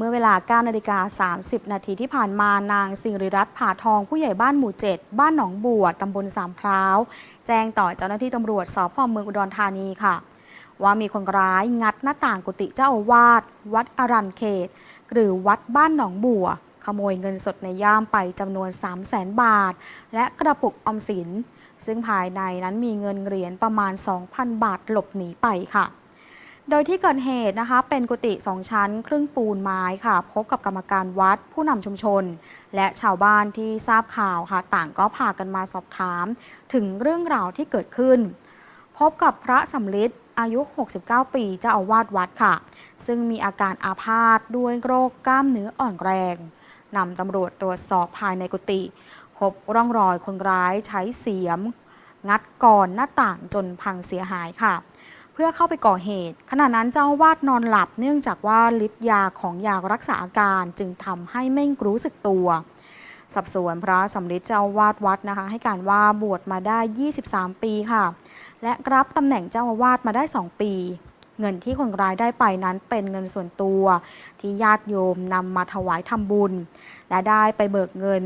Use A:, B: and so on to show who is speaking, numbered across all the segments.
A: เมื่อเวลา 9 นาฬิกา 30 นาทีที่ผ่านมานางสิริรัตน์ผาทองผู้ใหญ่บ้านหมู่ 7 บ้านหนองบัวตำบลสามพร้าว แจ้งต่อเจ้าหน้าที่ตำรวจสพเมืองอุดรธานีค่ะ ว่ามีคนร้ายงัดหน้าต่างกุฏิเจ้าอาวาสวัดอรันเขต หรือวัดบ้านหนองบัว ขโมยเงินสดในย่ามไปจำนวน 3 0 0แสนบาท และกระปุกออมสิน ซึ่งภายในนั้นมีเงินเหรียญประมาณ 2,000 บาทหลบหนีไปค่ะ โดยที่เกิดเหตุนะคะเป็นกุฏิสองชั้น ครึ่งปูนไม้ค่ะ พบกับกรรมการวัดผู้นำชุมชน และชาวบ้านที่ทราบข่าวค่ะ ต่างก็พากันมาสอบถาม ถึงเรื่องราวที่เกิดขึ้น พบกับพระสำลิดอายุ 69 ปีเจ้าอาวาสวัดค่ะ ซึ่งมีอาการอาพาธด้วยโรคกล้ามเนื้ออ่อนแรงนำตำรวจตรวจสอบภายในกุฏิพบร่องรอยคนร้ายใช้เสียม งัดก่อนหน้าต่างจนพังเสียหายค่ะ พื่อเข้าไปก่อเหตุ ขณะนั้นเจ้าวาดนอนหลับเนื่องจากว่าฤทธิ์ยาของยารักษาอาการจึงทำให้ไม่รู้สึกตัวสอบสวนพระสำริดเจ้าวาดวัดนะคะ ให้การว่าบวชมาได้ 23 ปีค่ะ และรับตำแหน่งเจ้าอาวาสมาได้ 2 ปี เงินที่คนร้ายได้ไปนั้นเป็นเงินส่วนตัว ที่ญาติโยมนำมาถวายทำบุญ และได้ไปเบิกเงิน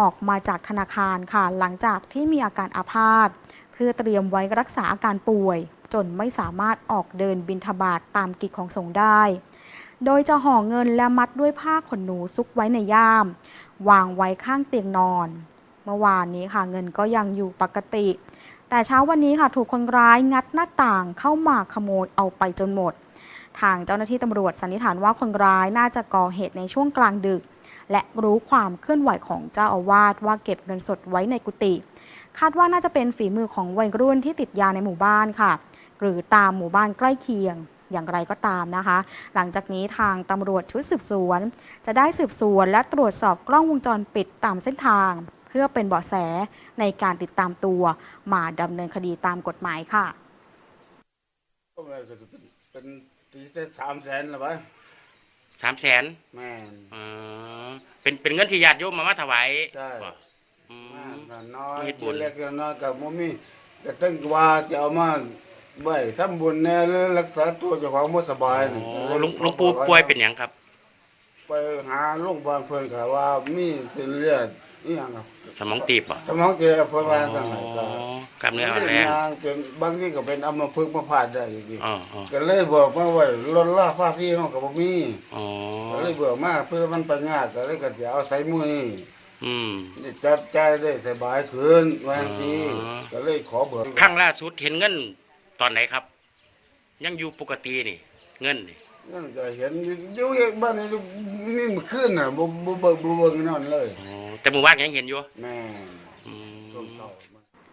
A: ออกมาจากธนาคารค่ะ หลังจากที่มีอาการอาพาธเพื่อเตรียมไว้รักษาอาการป่วย จนไม่สามารถออกเดินบินทบาทตามกิจของสงฆ์ได้ โดยจะห่อเงินและมัดด้วยผ้าขนหนูซุกไว้ในย่าม วางไว้ข้างเตียงนอน เมื่อวานนี้ค่ะเงินก็ยังอยู่ปกติ แต่เช้าวันนี้ค่ะถูกคนร้ายงัดหน้าต่างเข้ามาขโมยเอาไปจนหมด ทางเจ้าหน้าที่ตำรวจสันนิษฐานว่าคนร้ายน่าจะก่อเหตุในช่วงกลางดึก และรู้ความเคลื่อนไหวของเจ้าอาวาสว่าเก็บเงินสดไว้ในกุฏิคาดว่าน่าจะเป็นฝีมือของวัยรุ่นที่ติดยาในหมู่บ้านค่ะ หรือตามหมู่บ้านใกล้เคียงอย่างไรก็ตามนะคะ หลังจากนี้ทางตำรวจชุดสืบสวน จะได้สืบสวนและตรวจสอบกล้องวงจรปิดตามเส้นทาง เพื่อเป็นเบาะแสในการติดตามตัว มาดำเนินคดีตามกฎหมายค่ะ
B: ก็เลยก็จะเป็นเป็นตีได้สามแสนหรือเปล่า
C: สามแสน
B: แม่น
C: อ๋อเป็นเป็นเงินที่ญาติโยมมามาถวาย
B: ใช่
C: บ่อื
B: มามก็น้อย
C: มีบุญ
B: เล็กๆน้อยๆกับมมีก็ตั้งว่าจะเอามา ไว้ทำบุญแน่หรือรักษาตัวเจ้าของบ่สบาย
C: โอ้
B: นี่
C: หลวงหลวงปู่ป่วยเป็นหยังครับ
B: ไปหาโรงพยาบาลเพิ่นก็ว่ามีเส้นเลือดอีหยังครับ
C: สมองตีบบ่
B: สมองเจ็บเพิ่นว่า
C: อ๋
B: จังไดก็
C: อกล้ามเนื้ออ่อนแรง
B: เป็นบางทีก็เป็นอัมพฤกษ์มาพาดได้อีก
C: อ๋ออ๋อ
B: ก็เลยบอกมาไว้ลดละภาษีเฮาก็บ่มี
C: อ๋อ
B: ก็เลยเบื่อมากเพื่อมันไปงานก็เลยก็จะเอาใส่มือนี่
C: อืม
B: นี่จับใจายได้สบายขึ้นวันที
C: อ๋อ
B: ก็เลยขอเบิก
C: ครั้งล่าสุดเห็นเงิน ตอนไหนครับ ยังอยู่ปกตินี่ เงินนี่
B: นั่นก็เห็นอยู่เองบ้านนี่นี่มันขึ้นน่ะบ่บ่เบิกบ่เบิกนอนเลย
C: อ๋อแต่เมื่อวานยังเห็นอยู่
B: แม่น